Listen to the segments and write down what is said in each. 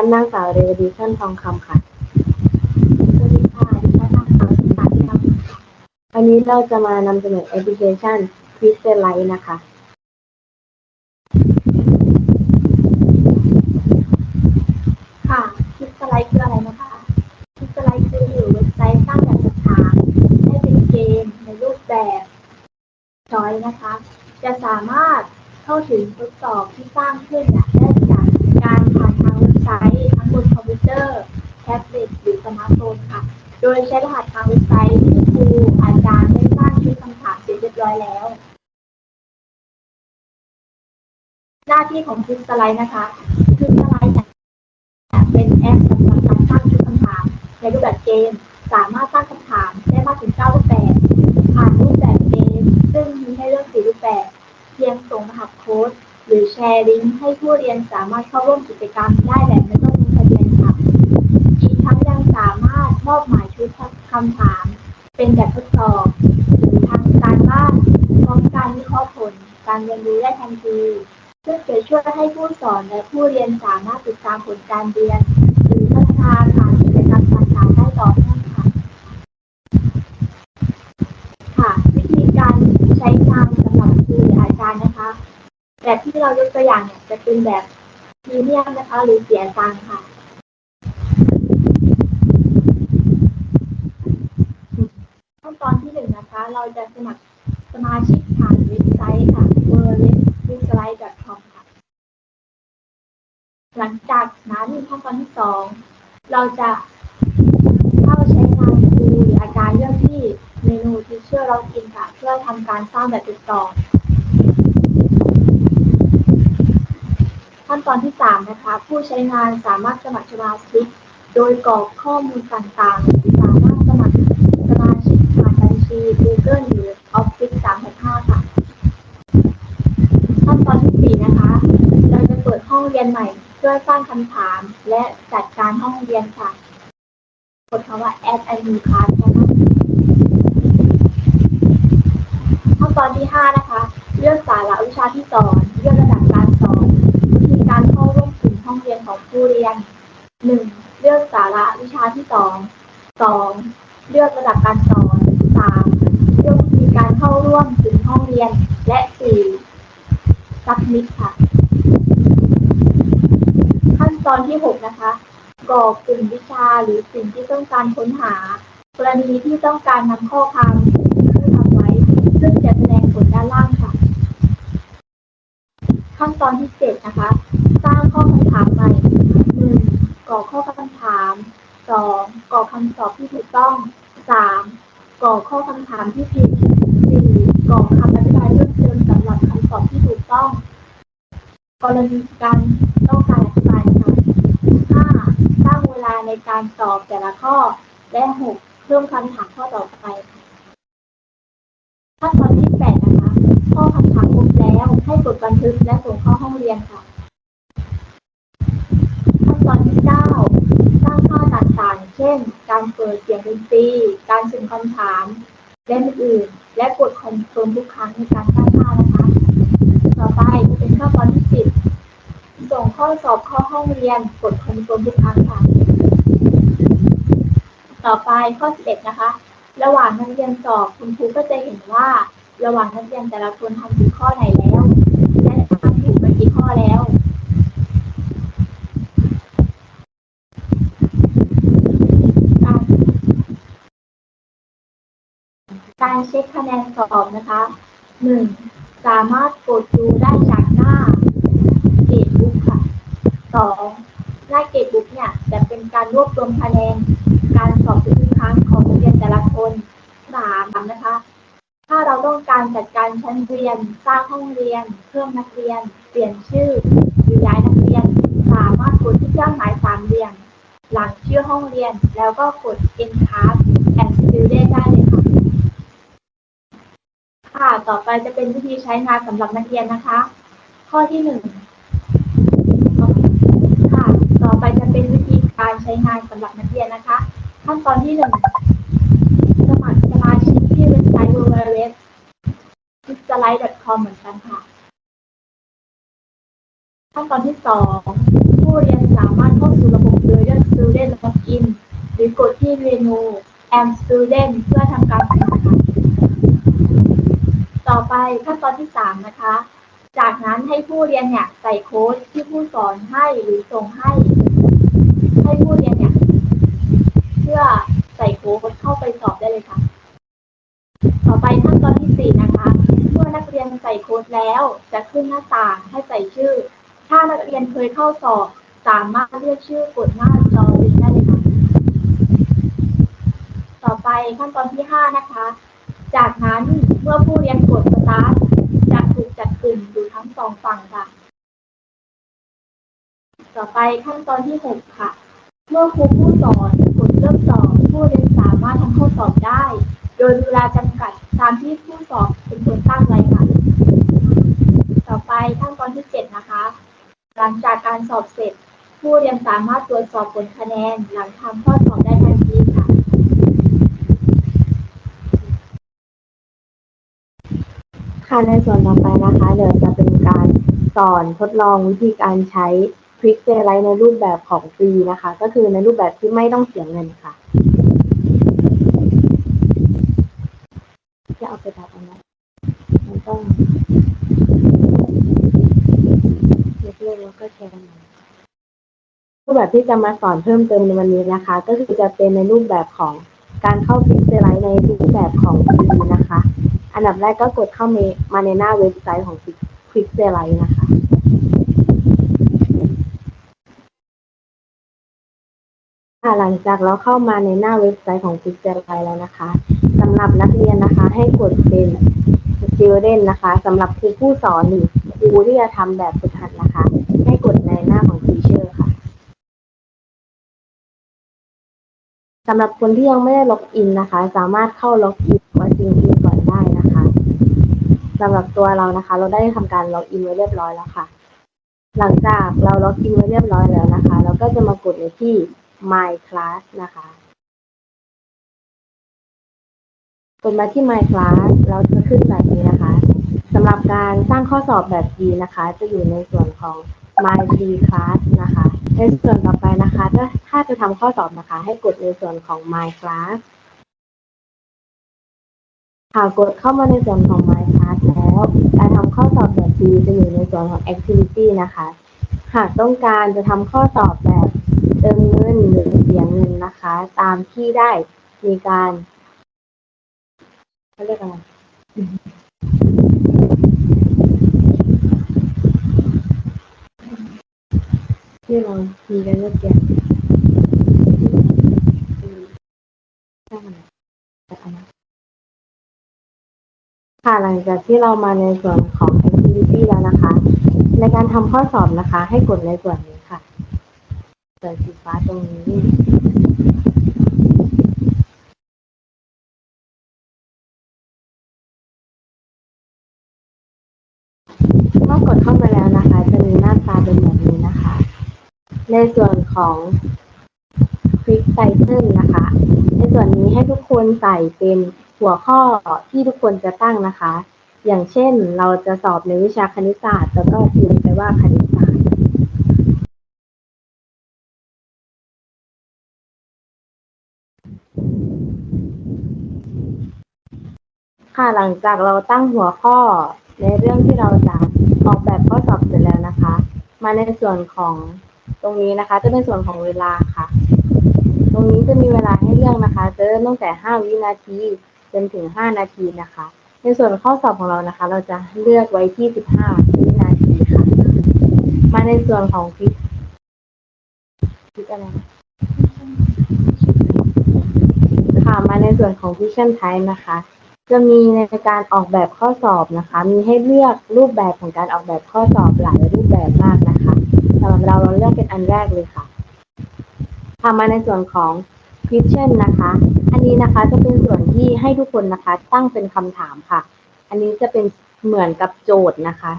ฉันนางสาวเรวดีชั่นทองคำค่ะสวัสดีค่ะดิฉันนางสาวสุนันท์ครับวันนี้เราจะมานำเสนอแอปพลิเคชัน q u i z l i t e นะคะ ค่ะคลิปสไลด์คืออะไรนะคะคลิปสไลด์คืออยู่เว็บไซต์สร้างแบบสถานให้เป็นเกมในรูปแบบจอยนะคะ จะสามารถเข้าถึงทดสอบที่สร้างขึ้นได้จากการผ่าน ทางเว็บไซต์ทั้งบนคอมพิวเตอร์แท็บเล็ตหรือสมาร์ทโฟนค่ะ โดยใช้รหัสทางเว็บไซต์ที่ครูอาจารย์ได้สร้างชุดคำถามเสร็จเรียบร้อยแล้ว หน้าที่ของคลิปสไลด์นะคะคลิปสไลด์เนี่ยเป็นแอปสำหรับการสร้างชุดคำถามในรูปแบบเกม สามารถสร้างคำถามได้มากถึง9รูปแบบผ่านรูปแบบเกม ซึ่งมีให้เลือก4รูปแบบ เพียงส่งรหัสโค้ด หรือแชร์ลิงก์ให้ผู้เรียนสามารถเข้าร่วมกิจกรรมได้แบบไม่ต้องลงทะเบียนค่ะ อีกทั้งยังสามารถมอบหมายชุดคำถาม เป็นแบบทดสอบหรือทางการบ้านพร้อมการวิเคราะห์ผล การเรียนรู้ได้ทันทีซึ่งจะช่วยให้ผู้สอนและผู้เรียนสามารถติดตามผลการเรียน หรือพัฒนาผ่านกิจกรรมต่างๆได้ต่อเนื่องค่ะ ค่ะ วิธีการใช้งานสำหรับครูหรืออาจารย์นะคะ แบบที่เรายกตัวอย่างเนี่ยจะเป็นแบบพรีเมียมนะคะหรือเสียตังค่ะ ขั้นตอนที่หนึ่งนะคะ เราจะสมัครสมาชิกผ่านเว็บไซต์ค่ะ w w w w i s l i t e c o m ค่ะ หลังจากนั้นขั้นตอนที่สองเราจะเข้าใช้งานครูหรืออาจารย์เลือกที่เมนู Teacher Login ค่ะ เพื่อทำการสร้างแบบติดต่อ ขั้นตอนที่สามนะคะ ผู้ใช้งานสามารถสมัครสมาชิก โดยกรอกข้อมูลต่างๆ สามารถสมัครสมาชิกผ่านบัญชี Google หรือ Office 365 ค่ะ ขั้นตอนที่สี่นะคะ เราจะเปิดห้องเรียนใหม่เพื่อสร้างคำถามและจัดการห้องเรียนค่ะกดคำว่า add a new class นะคะขั้นตอนที่ห้านะคะ เลือกสาระวิชาที่สอน เลือกระดับ ห้องเรียนของผู้เรียนหนึ่งเลือกสาระวิชาที่สองสองเลือกระดับการสอนสามเลือกวิธีการเข้าร่วมถึงห้องเรียน และสี่ซับมิดค่ะ ขั้นตอนที่ 6 นะคะกรอกกลุ่มวิชาหรือสิ่งที่ต้องการค้นหา กรณีที่ต้องการนำข้อความที่ทำไว้ ซึ่งจะแสดงผลด้านล่างค่ะ ขั้นตอนที่ 7 นะคะ ร้างข้อคำถามใหม่ 1. กรอกข้อคำถาม 2. กรอกคำตอบที่ถูกต้อง 3. กรอกข้อคำถามที่ผิด 4. กรอกคำอธิบายเพิ่มเติมสำหรับคำตอบที่ถูกต้อง กรณีการต้องการอธิบายค่ะ 5. สร้างเวลาในการตอบแต่ละข้อ และ 6. เพิ่มคำถามข้อต่อไปขั้นตอนที่8นะคะ ข้อคำถามครบแล้วให้กดบันทึกและส่งเข้าห้องเรียนค่ะ ขั้นตอนที่9สร้างค่าต่างๆ เช่น การเปิดเสียงดนตรี การส่งคำถามและอื่นๆและกดคอนเฟิร์มทุกครั้งในการสร้งค่านะคะ ต่อไปจะเป็นขั้นตอนที่10ส่งข้อสอบเข้าห้องเรียน กดคอนเฟิร์มทุกครั้งค่ะ ต่อไปข้อ11นะคะ ระหว่างนักเรียนสอบคุณครูก็จะเห็นว่า ระหว่างนักเรียนแต่ละคนทำถึงข้อไหนแล้ว และทำถูกไปกี่ข้อแล้ว การ การเช็คคะแนนสอบนะคะหนึ่งสามารถกดดูได้จากหน้าเกรดบุ๊กค่ะสองหน้าเกรดบุ๊กเนี่ยจะเป็นการรวบรวมคะแนน การสอบทุกครั้งของนักเรียนแต่ละคนสามนะคะ ถ้าเราต้องการจัดการชั้นเรียน สร้างห้องเรียน เพิ่มนักเรียน เปลี่ยนชื่อหรือย้ายนักเรียน สามารถกดที่เครื่องหมายสามเหลี่ยมหลังชื่อห้องเรียน แล้วก็กด e n Class and Student ได้เลยค่ะ ค่ะ ต่อไปจะเป็นวิธีใช้งานสำหรับนักเรียนนะคะ ข้อที่หนึ่งค่ะ ต่อไปจะเป็นวิธีการใช้งานสำหรับนักเรียนนะคะ ขั้นตอนที่หนึ่งสมัครสมาชิกที่เว็บไซต์ www s l i d e c o m เหมือนกันค่ะ ขั้นตอนที่สองผู้เรียนสามารถเข้าสู่ระบบโดยเลือก Student Login หรือกดที่เมนู Am Student เพื่อทำการสมัคร ต่อไปขั้นตอนที่สามนะคะ จากนั้นให้ผู้เรียนเนี่ยใส่โค้ดที่ผู้สอนให้หรือส่งให้ ให้ผู้เรียนเนี่ยเพื่อใส่โค้ดเข้าไปสอบได้เลยค่ะ ต่อไปขั้นตอนที่สี่นะคะ เมื่อนักเรียนใส่โค้ดแล้วจะขึ้นหน้าต่างให้ใส่ชื่อ ถ้านักเรียนเคยเข้าสอบสามารถเลือกชื่อกดหน้าจอได้เลยค่ะ ต่อไปขั้นตอนที่ห้านะคะ จากนั้นเมื่อผู้เรียนกดสตาร์ทจะถูกจัดกลุ่มอยู่ทั้งสองฝั่งค่ะ ต่อไปขั้นตอนที่หกค่ะ เมื่อครูผู้สอนกดเริ่มสอนผู้เรียนสามารถทำข้อสอบได้ โดยเวลาจำกัดตามที่ผู้สอบเป็นคนตั้งไว้ค่ะ ต่อไปขั้นตอนที่เจ็ดนะคะ หลังจากการสอบเสร็จ ผู้เรียนสามารถตรวจสอบผลคะแนนหลังทำข้อสอบได้ทันทีค่ะ ค่ะในส่วนต่อไปนะคะ เดี๋ยวจะเป็นการสอนทดลองวิธีการใช้ q u i c k p a y l i g h t ในรูปแบบของฟรีนะคะ ก็คือในรูปแบบที่ไม่ต้องเสียเงินค่ะจะเอาไปตัดเอาไหมมันต้องเลิกแล้วก็แชร์กันใหม่รูปแบบที่จะมาสอนเพิ่มเติมในวันนี้นะคะ ก็คือจะเป็นในรูปแบบของการเข้า q u i c k p a y l i g h t ในรูปแบบของฟรีนะคะ อันดับแรกก็กดเข้ามาในหน้าเว็บไซต์ของ Quick s e l i นะคะหลังจากเราเข้ามาในหน้าเว็บไซต์ของ Quick s e l i แล้วนะคะสำหรับนักเรียนนะคะ ให้กดเป็น Student นะคะสำหรับครูผู้สอนหรือครูที่จะทำแบบฝึกหัดนะคะ ให้กดในหน้าของ Teacher ค่ะสำหรับคนที่ยังไม่ได้ล็อกอินนะคะ สามารถเข้าล็อกอินไว้จริงๆก่อนได้นะคะ สำหรับตัวเรานะคะ เราได้ทำการล็อกอินไว้เรียบร้อยแล้วค่ะ หลังจากเราล็อกอินไว้เรียบร้อยแล้วนะคะ เราก็จะมากดในที่ My Class นะคะกดมาที่ My Class เราจะขึ้นแบบนี้นะคะสำหรับการสร้างข้อสอบแบบดีนะคะ จะอยู่ในส่วนของ My Free Class นะคะ ในส่วนต่อไปนะคะถ้าถ้าจะทำข้อสอบนะคะ ให้กดในส่วนของ My Class หากกดเข้ามาในส่วนของ My แล้วการทำข้อสอบแบบดีจะอยู่ในส่วนของ Activity นะคะ หากต้องการจะทำข้อสอบแบบเติมเงินหรือเสียเงินนะคะ ตามที่ได้มีการเขาเรียกอะไรที่เรามีกันเมื่อกี้ใช่ไหม ค่ะหลังจากที่เรามาในส่วนของ activity แล้วนะคะ ในการทำข้อสอบนะคะ ให้กดในส่วนนี้ค่ะส่วนสีฟ้าตรงนี้ เมื่อกดเข้ามาแล้วนะคะ จะมีหน้าตาเป็นแบบนี้นะคะ ในส่วนของ Quick Title นะคะ ในส่วนนี้ให้ทุกคนใส่เป็น หัวข้อที่ทุกคนจะตั้งนะคะ อย่างเช่นเราจะสอบในวิชาคณิตศาสตร์แล้วก็พิมพ์ไปว่าคณิตศาสตร์ค่ะหลังจากเราตั้งหัวข้อในเรื่องที่เราจะออกแบบข้อสอบเสร็จแล้วนะคะ มาในส่วนของตรงนี้นะคะ จะเป็นส่วนของเวลาค่ะ ตรงนี้จะมีเวลาให้เลือกนะคะจะเริ่มตั้งแต่ 5 วินาที จนถึง 5 นาทีนะคะ ในส่วนข้อสอบของเรานะคะ เราจะเลือกไว้ที่ 15 วินาทีค่ะ มาในส่วนของคลิปคลิปอะไรนะค่ะมาในส่วนของ Vision Type นะคะ จะมีในการออกแบบข้อสอบนะคะ มีให้เลือกรูปแบบของการออกแบบข้อสอบหลายรูปแบบมากนะคะสำหรับเราเราเลือกเป็นอันแรกเลยค่ะทำมาในส่วนของ question นะคะ อันนี้นะคะจะเป็นส่วนที่ให้ทุกคนนะคะ ตั้งเป็นคำถามค่ะ อันนี้จะเป็นเหมือนกับโจทย์นะคะ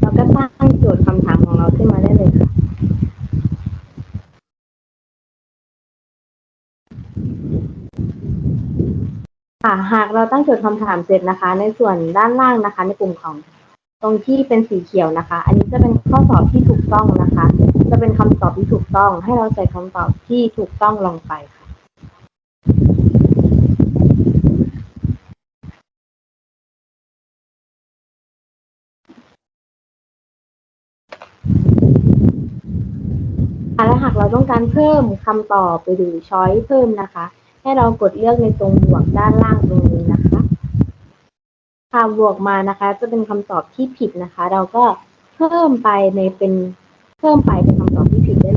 เราก็ตั้งโจทย์คำถามของเราขึ้นมาได้เลยค่ะค่ะหากเราตั้งโจทย์คำถามเสร็จนะคะ ในส่วนด้านล่างนะคะ ในกลุ่มของตรงที่เป็นสีเขียวนะคะ อันนี้จะเป็นข้อสอบที่ถูกต้องนะคะ จะเป็นคำตอบที่ถูกต้อง ให้เราใส่คำตอบที่ถูกต้องลงไปค่ะ แล้วหากเราต้องการเพิ่มคำตอบหรือช้อยเพิ่มนะคะ ให้เรากดเลือกในตรงบวกด้านล่างตรงนี้นะคะค่าบวกมานะคะ จะเป็นคำตอบที่ผิดนะคะ เราก็เพิ่มไปในเป็นเพิ่มไปเป็นคำตอบที่ผิดได้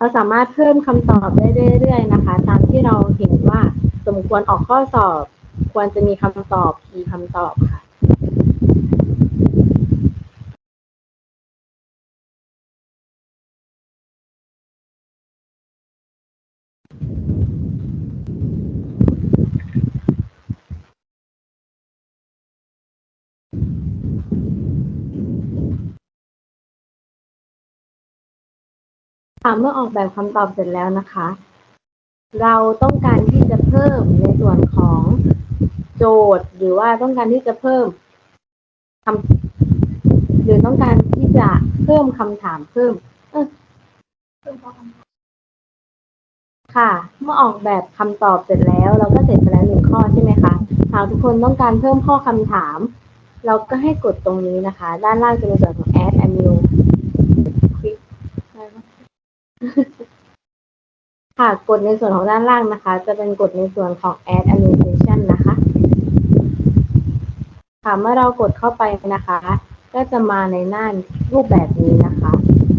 เราสามารถเพิ่มคำตอบได้เรื่อยๆนะคะ ตามที่เราเห็นว่าสมควรออกข้อสอบ ควรจะมีคำตอบกี่คำตอบค่ะ ค่ะเมื่อออกแบบคำตอบเสร็จแล้วนะคะ เราต้องการที่จะเพิ่มในส่วนของโจทย์ หรือว่าต้องการที่จะเพิ่มคำหรือต้องการที่จะเพิ่มคำถามเพิ่ม เออค่ะ เมื่อออกแบบคำตอบเสร็จแล้ว เราก็เสร็จไปแล้วหนึ่งข้อใช่ไหมคะหากทุกคนต้องการเพิ่มข้อคำถาม เราก็ให้กดตรงนี้นะคะ ด้านล่างจะเป็นส่วนของ add a new quick อะไรวะ ค่ะกดในส่วนของด้านล่างนะคะ จะเป็นกดในส่วนของ add a new session นะคะ ค่ะ เมื่อเรากดเข้าไปนะคะ ก็จะมาในหน้ารูปแบบนี้นะคะ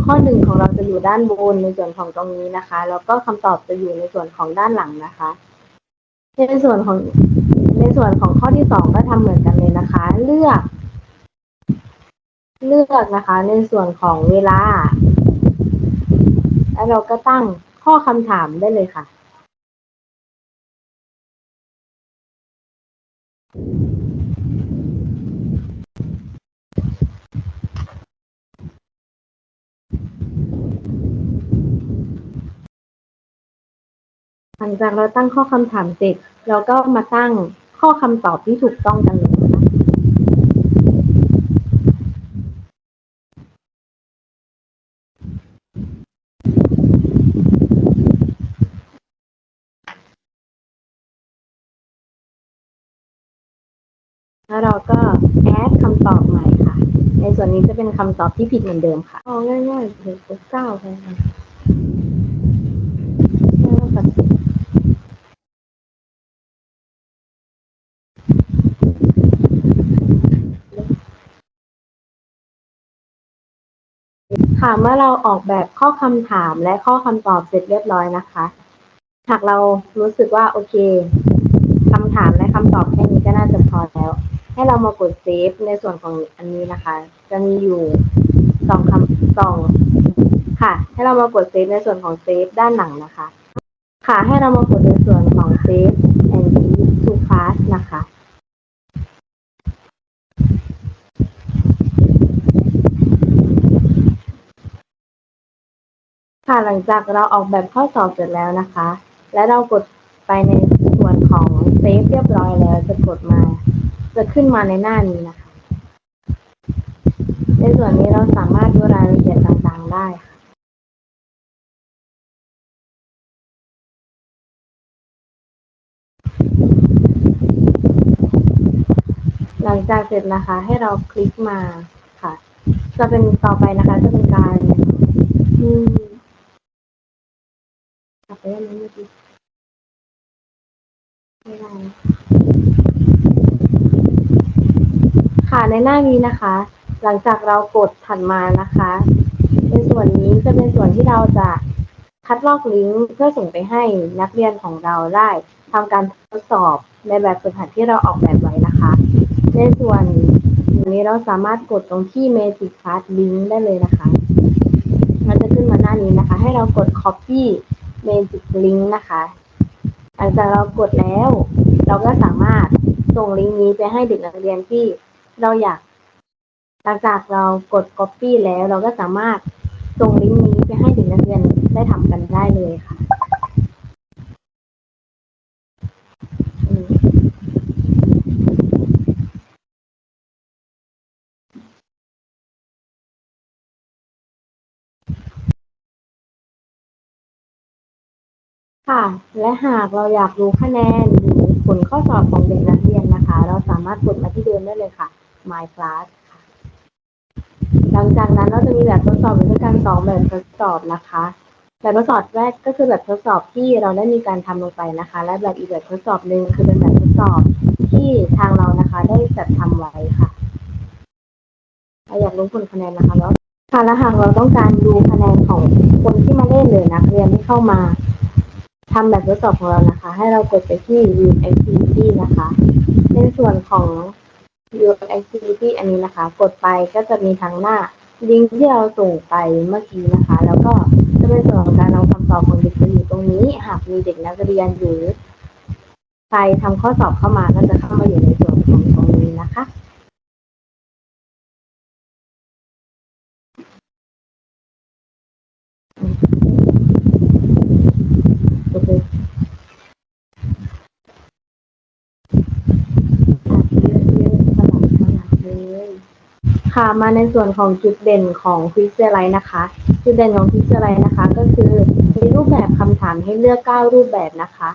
ข้อหนึ่งของเราจะอยู่ด้านบนในส่วนของตรงนี้นะคะ แล้วก็คำตอบจะอยู่ในส่วนของด้านหลังนะคะ ในส่วนของในส่วนของข้อที่สองก็ทำเหมือนกันเลยนะคะ เลือก เลือกนะคะ ในส่วนของเวลา แล้วเราก็ตั้งข้อคำถามได้เลยค่ะ หลังจากเราตั้งข้อคำถามเสร็จ เราก็มาตั้งข้อคำตอบที่ถูกต้องกันเลย แล้วเราก็แอดคำตอบใหม่ค่ะ ในส่วนนี้จะเป็นคำตอบที่ผิดเหมือนเดิมค่ะเอาง่ายๆเลยกดเก้าไปค่ะแล้วก็กดค่ะเมื่อเราออกแบบข้อคำถามและข้อคำตอบเสร็จเรียบร้อยนะคะ หากเรารู้สึกว่าโอเคคำถามและคำตอบแค่นี้ก็น่าจะพอแล้ว ให้เรามากดเซฟในส่วนของอันนี้นะคะ จะมีอยู่สองคำสองค่ะ ให้เรามากดเซฟในส่วนของเซฟด้านหลังนะคะ ค่ะให้เรามากดในส่วนของเซฟ and keep to fast นะคะค่ะหลังจากเราออกแบบข้อสอบเสร็จแล้วนะคะ และเรากดไปในส่วนของเซฟเรียบร้อยแล้วจะกดมา จะขึ้นมาในหน้านี้นะคะ ในส่วนนี้เราสามารถดูรายละเอียดต่างๆได้ค่ะหลังจากเสร็จนะคะ ให้เราคลิกมาค่ะ จะเป็นต่อไปนะคะ จะเป็นการอืมกลับไปได้ไหมเมื่อกี้ไม่ได้นะ ค่ะในหน้านี้นะคะ หลังจากเรากดถัดมานะคะ ในส่วนนี้จะเป็นส่วนที่เราจะคัดลอกลิงก์เพื่อส่งไปให้นักเรียนของเราได้ทำการทดสอบในแบบฝึกหัดที่เราออกแบบไว้นะคะ ในส่วนนี้เราสามารถกดตรงที่ Magic Card Link ได้เลยนะคะ มันจะขึ้นมาหน้านี้นะคะ ให้เรากด Copy Magic Link นะคะหลังจากเรากดแล้ว เราก็สามารถส่งลิงก์นี้ไปให้เด็กนักเรียนที่ เราอยากหลังจากเรากด copy แล้วเราก็สามารถส่งลิงก์นี้ไปให้เด็กนักเรียนได้ทำกันได้เลยค่ะค่ะ และหากเราอยากรู้คะแนนหรือผลข้อสอบของเด็กนักเรียนนะคะ เราสามารถกดมาที่เดิมได้เลยค่ะ My Class ค่ะ หลังจากนั้นเราจะมีแบบทดสอบอยู่ด้วยกันสองแบบทดสอบนะคะ แบบทดสอบแรกก็คือแบบทดสอบที่เราได้มีการทำลงไปนะคะ และแบบอีกแบบทดสอบหนึ่งคือเป็นแบบทดสอบที่ทางเรานะคะ ได้จัดทำไว้ค่ะอยากรู้ผลคะแนนนะคะแล้วค่ะและหากเราต้องการดูคะแนนของคนที่มาเล่นหรือนักเรียนที่เข้ามาทำแบบทดสอบของเรานะคะ ให้เรากดไปที่ View Activity นะคะ ในส่วนของ View Activity อันนี้นะคะ กดไปก็จะมีทั้งหน้าลิงก์ที่เราส่งไปเมื่อกี้นะคะ แล้วก็จะเป็นส่วนของการเอาคำตอบของเด็กไปอยู่ตรงนี้ หากมีเด็กนักเรียนหรือใครทำข้อสอบเข้ามาก็จะเข้ามาอยู่ในส่วนของตรงนี้นะคะ โอเคเยอะๆสลับสลับเลย ค่ะ มาในส่วนของจุดเด่นของควิสเซอร์ไลท์นะคะ จุดเด่นของควิสเซอร์ไลท์นะคะ ก็คือมีรูปแบบคำถามให้เลือก 9 รูปแบบนะคะ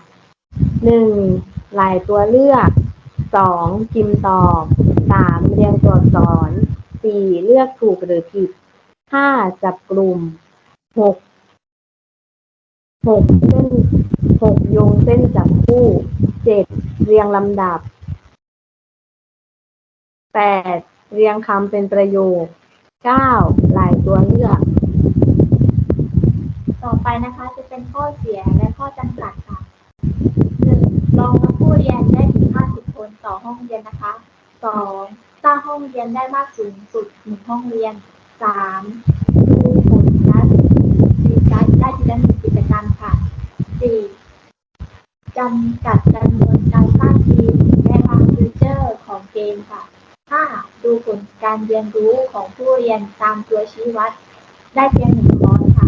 หนึ่งหลายตัวเลือกสองพิมตอบสามเรียงตัวอักษรสี่เลือกถูกหรือผิดห้าจับกลุ่มหกหกเส้นหกโยงเส้นจับคู่เจ็ดเรียงลำดับแปด เรียงคำเป็นประโยคเก้าหลายตัวเลือก ต่อไปนะคะจะเป็นข้อเสียและข้อจำกัดค่ะหนึ่งรองรับผู้เรียนได้ถึง50 คนต่อห้องเรียนนะคะสองสร้างห้องเรียนได้มากสูงสุดหนึ่งห้องเรียนสามดูผลนัดมีการได้ทีละหนึ่งกิจกรรมค่ะสี่จำกัดจำนวนการสร้างทีมและบางฟีเจอร์ของเกมค่ะ ห้าดูผลการเรียนรู้ของผู้เรียนตามตัวชี้วัด ได้เพียงหนึ่งคอร์สค่ะ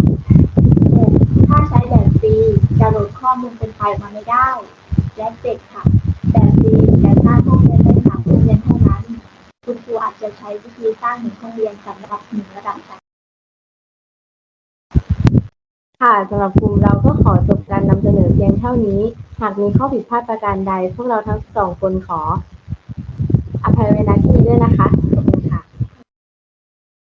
หกถ้าใช้แบบฟรีจะโหลดข้อมูลเป็นไฟล์มาไม่ได้ และเจ็ดค่ะ แบบฟรีแต่สร้างห้องเรียนได้สามห้เรียนเท่านั้น คุณครูอาจจะใช้วิธีสร้างหนึ่งห้องเรียนสำหรับหนึ่งระดับค่ะค่ะสำหรับกลุ่มเราก็ขอจบการนำเสนอเพียงเท่านี้ หากมีข้อผิดพลาดประการใด พวกเราทั้งสองคนขอ ภัยไว้ณที่นี้ด้วยนะคะ